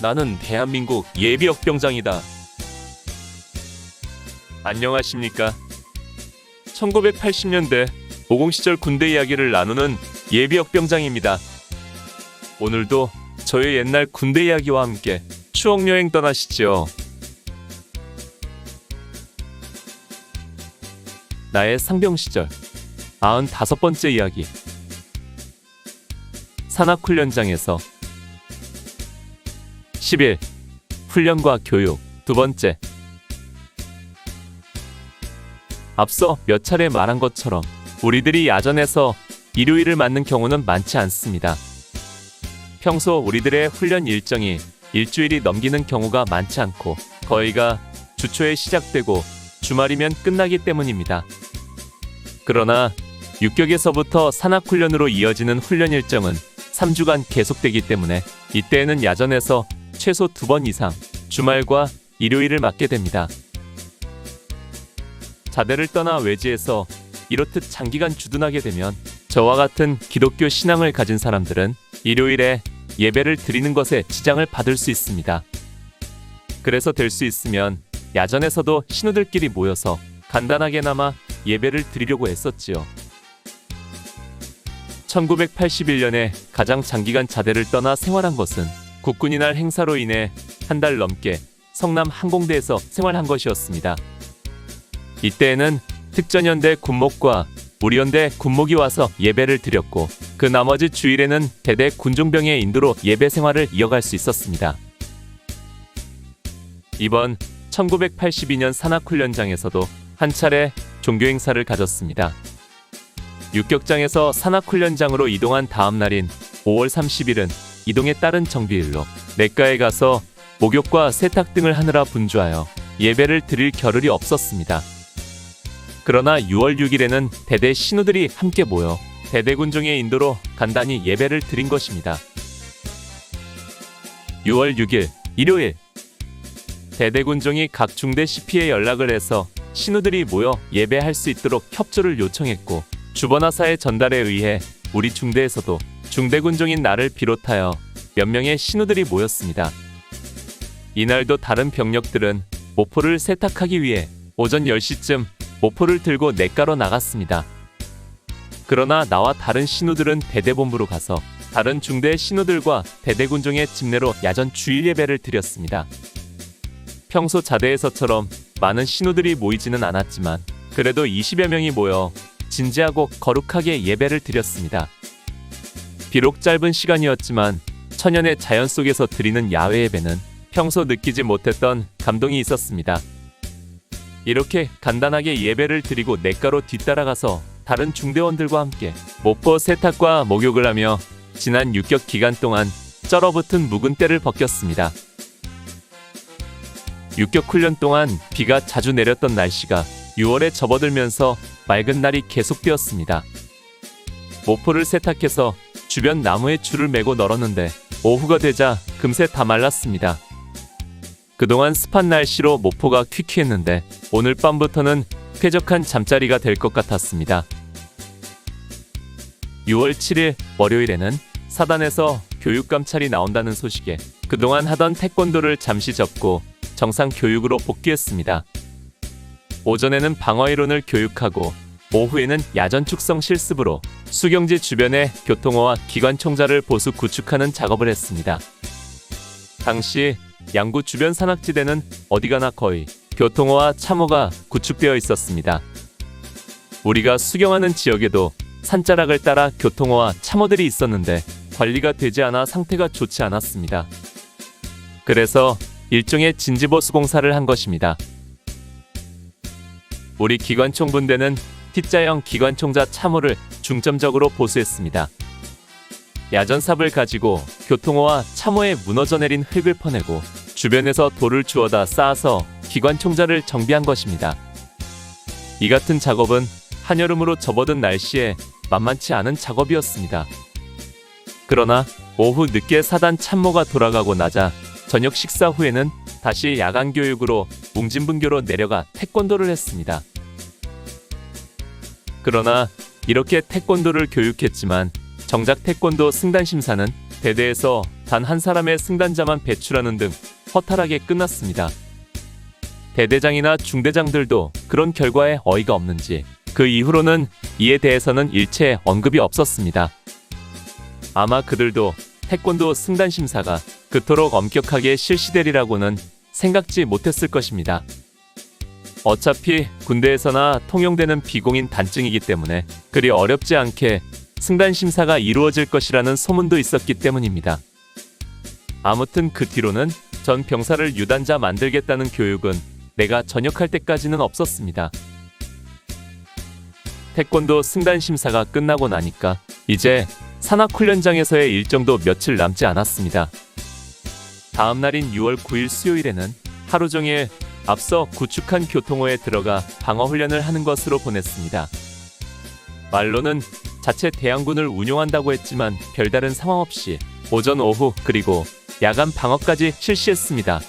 나는 대한민국 예비역병장이다. 안녕하십니까? 1980년대 50 시절 군대 이야기를 나누는 예비역병장입니다. 오늘도 저의 옛날 군대 이야기와 함께 추억 여행 떠나시죠. 나의 상병 시절 95번째 이야기 산악훈련장에서 10일 훈련과 교육 두 번째 앞서 몇 차례 말한 것처럼 우리들이 야전에서 일요일을 맞는 경우는 많지 않습니다. 평소 우리들의 훈련 일정이 일주일이 넘기는 경우가 많지 않고 거의가 주초에 시작되고 주말이면 끝나기 때문입니다. 그러나 육격에서부터 산악훈련으로 이어지는 훈련 일정은 3주간 계속되기 때문에 이때에는 야전에서 최소 두 번 이상 주말과 일요일을 맞게 됩니다. 자대를 떠나 외지에서 이렇듯 장기간 주둔하게 되면 저와 같은 기독교 신앙을 가진 사람들은 일요일에 예배를 드리는 것에 지장을 받을 수 있습니다. 그래서 될 수 있으면 야전에서도 신우들끼리 모여서 간단하게나마 예배를 드리려고 했었지요. 1981년에 가장 장기간 자대를 떠나 생활한 것은 국군이 날 행사로 인해 한 달 넘게 성남 항공대에서 생활한 것이었습니다. 이때에는 특전연대 군목과 우리 연대 군목이 와서 예배를 드렸고 그 나머지 주일에는 대대 군종병의 인도로 예배 생활을 이어갈 수 있었습니다. 이번 1982년 산악훈련장에서도 한 차례 종교 행사를 가졌습니다. 육격장에서 산악훈련장으로 이동한 다음 날인 5월 30일은 이동에 따른 정비일로 내과에 가서 목욕과 세탁 등을 하느라 분주하여 예배를 드릴 겨를이 없었습니다. 그러나 6월 6일에는 대대 신우들이 함께 모여 대대군종의 인도로 간단히 예배를 드린 것입니다. 6월 6일 일요일 대대군종이 각 중대 CP에 연락을 해서 신우들이 모여 예배할 수 있도록 협조를 요청했고 주번하사의 전달에 의해 우리 중대에서도 중대군종인 나를 비롯하여 몇 명의 신우들이 모였습니다. 이날도 다른 병력들은 모포를 세탁하기 위해 오전 10시쯤 모포를 들고 냇가로 나갔습니다. 그러나 나와 다른 신우들은 대대본부로 가서 다른 중대 신우들과 대대군종의 집내로 야전 주일 예배를 드렸습니다. 평소 자대에서처럼 많은 신우들이 모이지는 않았지만 그래도 20여 명이 모여 진지하고 거룩하게 예배를 드렸습니다. 비록 짧은 시간이었지만 천연의 자연 속에서 드리는 야외 예배는 평소 느끼지 못했던 감동이 있었습니다. 이렇게 간단하게 예배를 드리고 냇가로 뒤따라가서 다른 중대원들과 함께 모포 세탁과 목욕을 하며 지난 6격 기간 동안 쩔어붙은 묵은 때를 벗겼습니다. 6격 훈련 동안 비가 자주 내렸던 날씨가 6월에 접어들면서 맑은 날이 계속되었습니다. 모포를 세탁해서 주변 나무에 줄을 매고 널었는데 오후가 되자 금세 다 말랐습니다. 그동안 습한 날씨로 모포가 퀴퀴했는데 오늘 밤부터는 쾌적한 잠자리가 될 것 같았습니다. 6월 7일 월요일에는 사단에서 교육 감찰이 나온다는 소식에 그동안 하던 태권도를 잠시 접고 정상 교육으로 복귀했습니다. 오전에는 방어 이론을 교육하고 오후에는 야전 축성 실습으로 수경지 주변의 교통호와 기관총자를 보수 구축하는 작업을 했습니다. 당시 양구 주변 산악지대는 어디가나 거의 교통호와 참호가 구축되어 있었습니다. 우리가 수경하는 지역에도 산자락을 따라 교통호와 참호들이 있었는데 관리가 되지 않아 상태가 좋지 않았습니다. 그래서 일종의 진지보수 공사를 한 것입니다. 우리 기관총 분대는 T자형 기관총자 참호를 중점적으로 보수했습니다. 야전삽을 가지고 교통호와 참호에 무너져 내린 흙을 퍼내고 주변에서 돌을 주워다 쌓아서 기관총자를 정비한 것입니다. 이 같은 작업은 한여름으로 접어든 날씨에 만만치 않은 작업이었습니다. 그러나 오후 늦게 사단 참모가 돌아가고 나자 저녁 식사 후에는 다시 야간 교육으로 웅진분교로 내려가 태권도를 했습니다. 그러나 이렇게 태권도를 교육했지만 정작 태권도 승단 심사는 대대에서 단 한 사람의 승단자만 배출하는 등 허탈하게 끝났습니다. 대대장이나 중대장들도 그런 결과에 어이가 없는지 그 이후로는 이에 대해서는 일체 언급이 없었습니다. 아마 그들도 태권도 승단 심사가 그토록 엄격하게 실시되리라고는 생각지 못했을 것입니다. 어차피 군대에서나 통용되는 비공인 단증이기 때문에 그리 어렵지 않게 승단 심사가 이루어질 것이라는 소문도 있었기 때문입니다. 아무튼 그 뒤로는 전 병사를 유단자 만들겠다는 교육은 내가 전역할 때까지는 없었습니다. 태권도 승단 심사가 끝나고 나니까 이제 산악훈련장에서의 일정도 며칠 남지 않았습니다. 다음 날인 6월 9일 수요일에는 하루 종일 앞서 구축한 교통호에 들어가 방어 훈련을 하는 것으로 보냈습니다. 말로는 자체 대항군을 운용한다고 했지만 별다른 상황 없이 오전 오후 그리고 야간 방어까지 실시했습니다.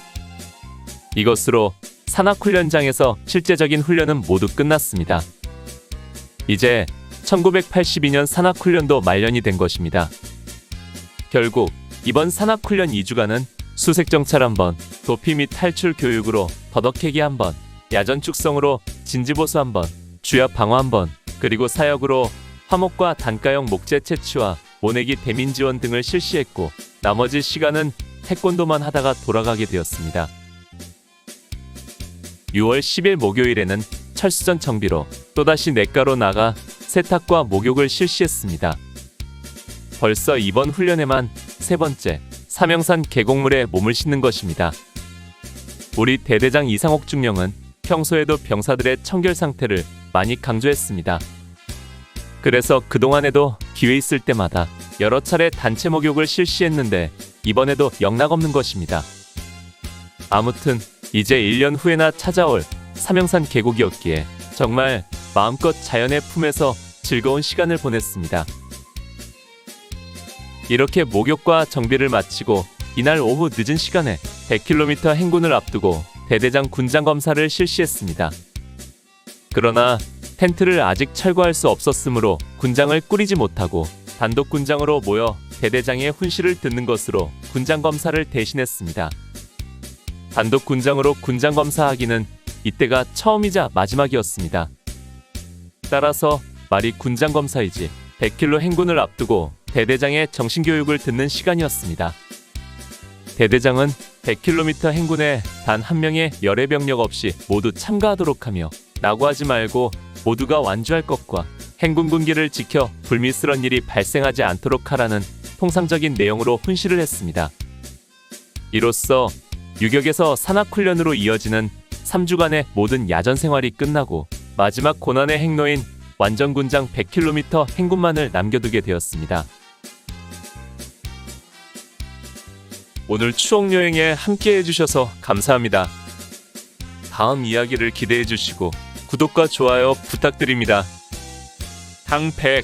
이것으로 산악훈련장에서 실제적인 훈련은 모두 끝났습니다. 이제 1982년 산악훈련도 말년이 된 것입니다. 결국 이번 산악훈련 2주간은 수색 정찰 한번, 도피 및 탈출 교육으로 더덕캐기 한번, 야전 축성으로 진지보수 한번, 주압 방어 한번, 그리고 사역으로 화목과 단가형 목재 채취와 모내기 대민 지원 등을 실시했고 나머지 시간은 태권도만 하다가 돌아가게 되었습니다. 6월 10일 목요일에는 철수전 정비로 또다시 냇가로 나가 세탁과 목욕을 실시했습니다. 벌써 이번 훈련에만 세 번째 삼형산 계곡물에 몸을 싣는 것입니다. 우리 대대장 이상옥 중령은 평소에도 병사들의 청결 상태를 많이 강조했습니다. 그래서 그동안에도 기회 있을 때마다 여러 차례 단체 목욕을 실시했는데 이번에도 영락 없는 것입니다. 아무튼 이제 1년 후에나 찾아올 삼형산 계곡이었기에 정말 마음껏 자연의 품에서 즐거운 시간을 보냈습니다. 이렇게 목욕과 정비를 마치고 이날 오후 늦은 시간에 100km 행군을 앞두고 대대장 군장 검사를 실시했습니다. 그러나 텐트를 아직 철거할 수 없었으므로 군장을 꾸리지 못하고 단독 군장으로 모여 대대장의 훈시를 듣는 것으로 군장 검사를 대신했습니다. 단독 군장으로 군장 검사하기는 이때가 처음이자 마지막이었습니다. 따라서 말이 군장 검사이지 100km 행군을 앞두고 대대장의 정신교육을 듣는 시간이었습니다. 대대장은 100km 행군에 단 한 명의 열애 병력 없이 모두 참가하도록 하며 나고하지 말고 모두가 완주할 것과 행군 군기를 지켜 불미스런 일이 발생하지 않도록 하라는 통상적인 내용으로 훈시를 했습니다. 이로써 유격에서 산악훈련으로 이어지는 3주간의 모든 야전 생활이 끝나고 마지막 고난의 행로인 완전군장 100km 행군만을 남겨두게 되었습니다. 오늘 추억 여행에 함께 해주셔서 감사합니다. 다음 이야기를 기대해 주시고 구독과 좋아요 부탁드립니다. 당백